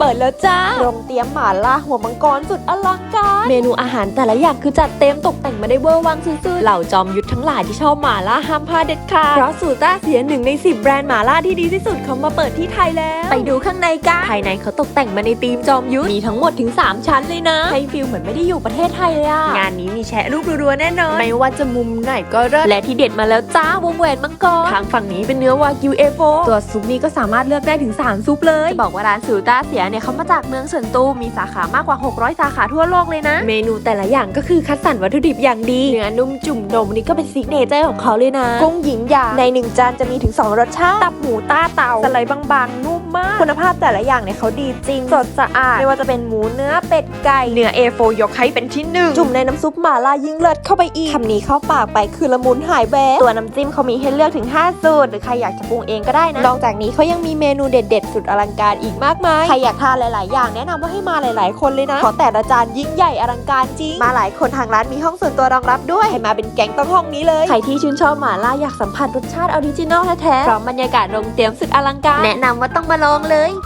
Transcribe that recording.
เปิดแล้วจ้าโรงเตรียมหมาล่าหัวมังกรสุดอลังการ เมนูอาหารแต่ละอย่างคือจัดเต็มตกแต่งมาได้เวอร์วังสุดๆเหล่าจอมยุทธทั้งหลายที่ชอบหมาล่าห้ามพลาดเด็ดขาด เพราะสูต้าเสียหนึ่งใน 10 แบรนด์หมาล่าที่ดีที่สุดเขามาเปิดที่ไทยแล้ว ไปดูข้างในกันภายในเขาตกแต่งมาในธีมจอมยุทธ มีทั้งหมดถึง 3 ชั้นเลยนะ ให้ฟีลเหมือนไม่ได้อยู่ประเทศไทยเลยอะงานนี้มีแชะรูปรัวๆแน่นอน ไม่ว่าจะมุมไหนก็เลิศ และที่เด็ดมาแล้วจ้าวงแหวนมังกร ทางฝั่งนี้เป็นเนื้อวากิวเอโฟตัวซุปนี้ก็สามารถเลือกได้ถึง3ซุปเลยจะบอกว่าร้านสูต้าเสียเนี่ยเขามาจากเมืองเฉินตูมีสาขามากกว่า 600 สาขาทั่วโลกเลยนะ เมนูแต่ละอย่างก็คือคัดสรรวัตถุดิบอย่างดี เนื้อนุ่มจุ่มนมนี่ก็เป็นซิกเนเจอร์ของเขาเลยนะ กุ้งหญิงหยางในหนึ่งจานจะมีถึง 2 รสชาติ ตับหมูต้าเต่าสไลด์บางๆ นุ่มมาก คุณภาพแต่ละอย่างเนี่ยเขาดีจริง สดสะอาด ไม่ว่าจะเป็นหมูเนื้อเป็ดไก่ เนื้อ A4 ยกให้เป็นที่หนึ่งจุ่มในน้ำซุปหม่าล่ายิ่งเลิศเข้าไปอีกคำนี้เข้าปากไปคือละมุนหายแวบตัวน้ำจิ้มเขามีให้เลือกถึง 5 สูตร หรือใครอยากจะปรุงเองก็ได้นะ นอกจากนี้เขายังมีเมนูเด็ด ๆ สุดอลังการอีกมากมาย ใครอยากทานหลาย ๆ อย่างแนะนำว่าให้มาหลาย ๆ คนเลยนะเพราะแต่ละจานยิ่งใหญ่อลังการจริง มาหลายคนทางร้านมีห้องส่วนตัวรองรับด้วย ให้มาเป็นแก๊งต้องห้องนี้เลย ใครที่ชื่นชอบหมาล่าอยากสัมผัสรสชาติออริจินอลแท้ๆพร้อมบรรยากาศโรงเตรียมสุดอลังการ แนะนำว่าต้องมาลองเลย